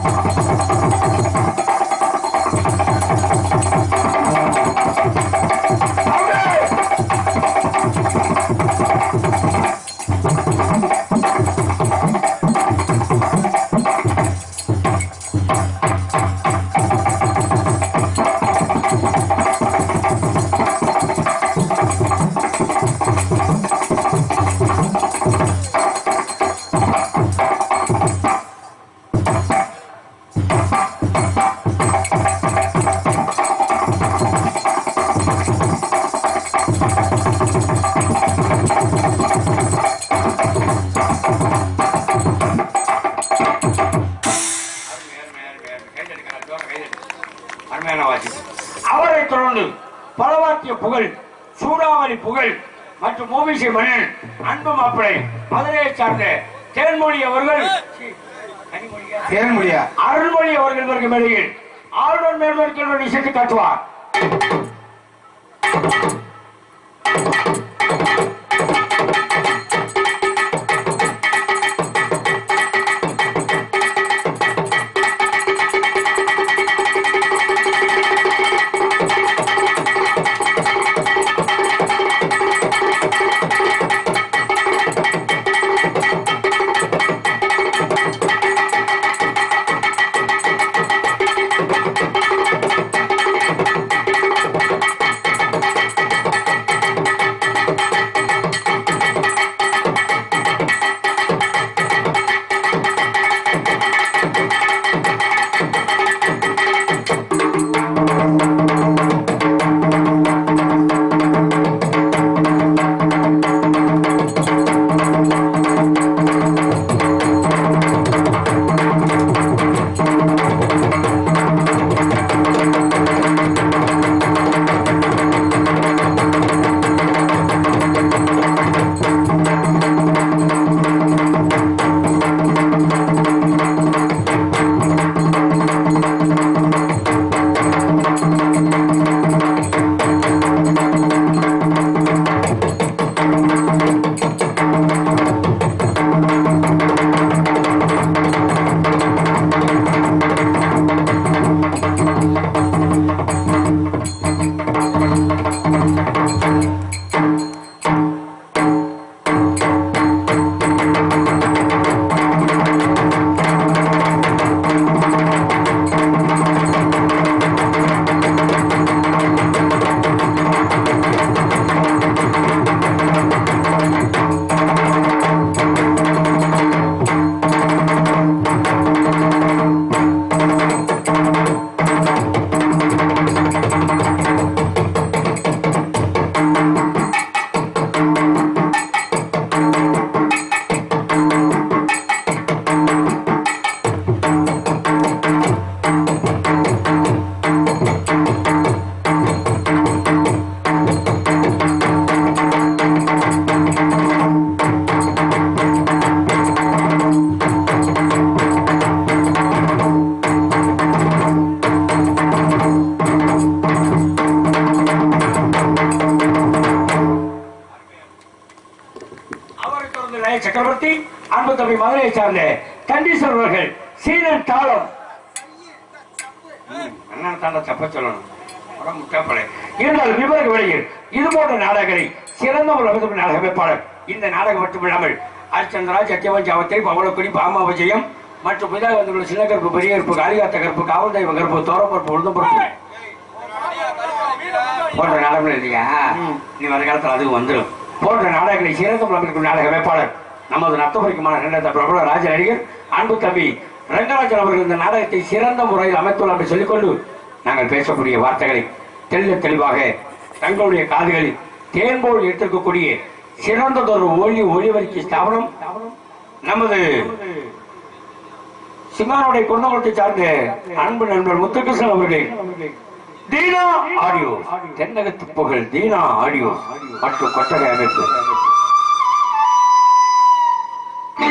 フフフフフフフ。அருமையான வாசி அவரை தொடர்ந்து பலவாத்திய புகழ் சூறாவளி புகழ் மற்றும் மூவிசை மன்னன் அன்பு மாப்பிளை மதுரையை சார்ந்த தேன்மொழி அவர்கள்? தேன்மொழியா? அருள்மொழி அவர்கள் வருகிற மேடையில் ஆளுநர் மேல்வர்கள் இசைத்து காட்டுவார். அவரை தம்பி மதுரையை சார்ந்த கண்டீஸ்வரர் அவர்கள் சீனன் தாளம். தாண்ட தப்ப சொல்லணும். இருந்தாலும் விவரக விலையில் இது போன்ற நாடகங்களை சிறந்த ஒரு நாடக அமைப்பாளர். இந்த நாடகம் மட்டுமில்லாமல் அர்ச்சந்திராஜ் சத்தியவன் ஜாவத்தை பவளக்குடி பாமா விஜயம் மற்றும் பிதா வந்துள்ள சின்ன கருப்பு பெரிய கருப்பு காளிகாத்த கருப்பு காவல் தெய்வ கருப்பு தோரப்பருப்பு உளுந்தம்பருப்பு போன்ற நாடகங்கள் இல்லையா? நீ வருங்காலத்தில் அதுவும் வந்துடும் போன்ற நாடகங்களை சிறந்த நாடக வேட்பாளர் நமது நத்தபுரிக்குமான இரண்டாவது பிரபல ராஜ நடிகர் அன்பு தம்பி ரங்கராஜன் அவர்கள் இந்த நாடகத்தை சிறந்த முறையில் அமைத்துள்ளார் என்று சொல்லிக்கொண்டு நாங்கள் பேசக்கூடிய வார்த்தைகளை தெளிய தெளிவாக தங்களுடைய காதுகளில் தேன்போல் எடுத்திருக்கக்கூடிய சிறந்ததொரு ஒளி ஒளிவரிக்கை ஸ்தாபனம் நமது சிங்கானுடைய குன்னகுளத்தை சார்ந்த அன்பு நண்பர் முத்துகிருஷ்ணன் அவர்களே. தீனா ஆடியோ தென்னகத்து புகழ் தீனா ஆடியோ மற்றும் கொட்டகை அமைப்பு.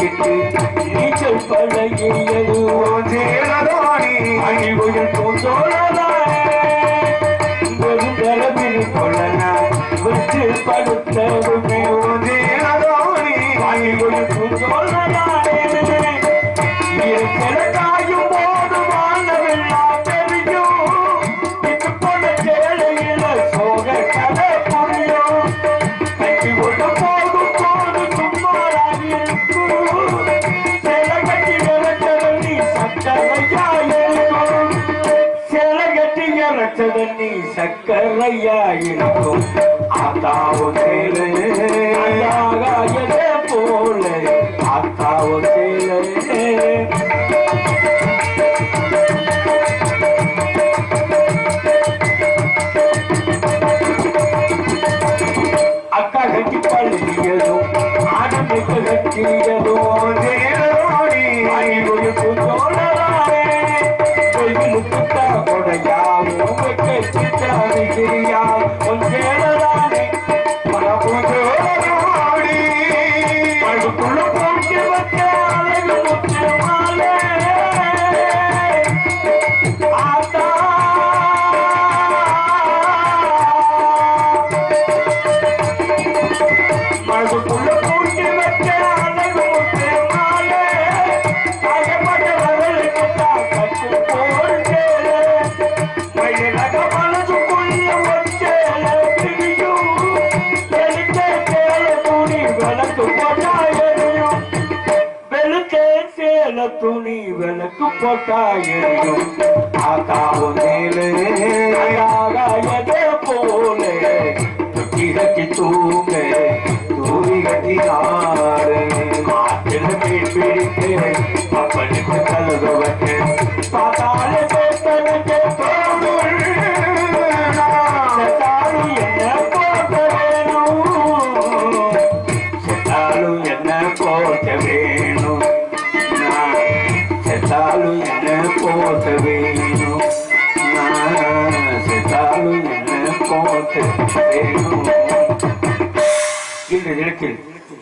நீச்சல் பழகியது அணிவுகள் பூந்தோழலானே சக்கரையா இருக்கும். ஆத்தாவோ சேலை ஆகாயதே போல ஆத்தாவோ சேலை அக்கா கட்டி பழகியதும் ஆடமைக்கு கட்டியதும் விளக்கு போட்டா எரியும் ஆகாவும் மேலே ஆகாயதே போல. துட்டி கட்டி தூங்க தூரி கட்டி ஆடு காற்றில் மீன் பிடித்து அப்பனுக்கு கழுது வச்சு இன்று தினத்தில்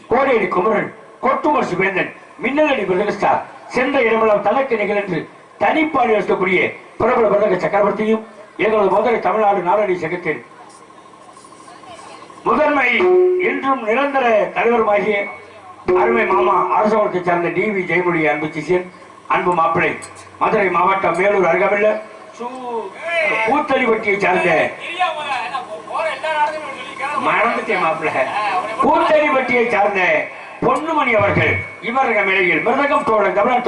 கோடையடி குமரன் கொட்டுமரசு வேந்தன் மின்னலடி பிரதகஸ்டார் சென்ற இடமெல்லாம் தனக்கு நிகழ்ந்து தனிப்பாடு இருக்கக்கூடிய பிரபல பிரதக சக்கரவர்த்தியும் எங்களது முதல் தமிழ்நாடு நாடடி சங்கத்தின் முதன்மை என்றும் நிரந்தர தலைவருமாகிய அருமை மாமா அரசவரத்தை சார்ந்த டி வி ஜெயமொழி அன்பு சிஷியன் அன்பு மாப்பிள்ளை மதுரை மாவட்டம் மேலூர் அருகாமையில் பூத்தடிவட்டியை சார்ந்த மறந்துட்டேன் மாப்பிள்ள. பூத்தடிவட்டியை சார்ந்த பொன்னுமணி அவர்கள் இவர்கள் மேலையில் மிருதகம் தோழ கவனம்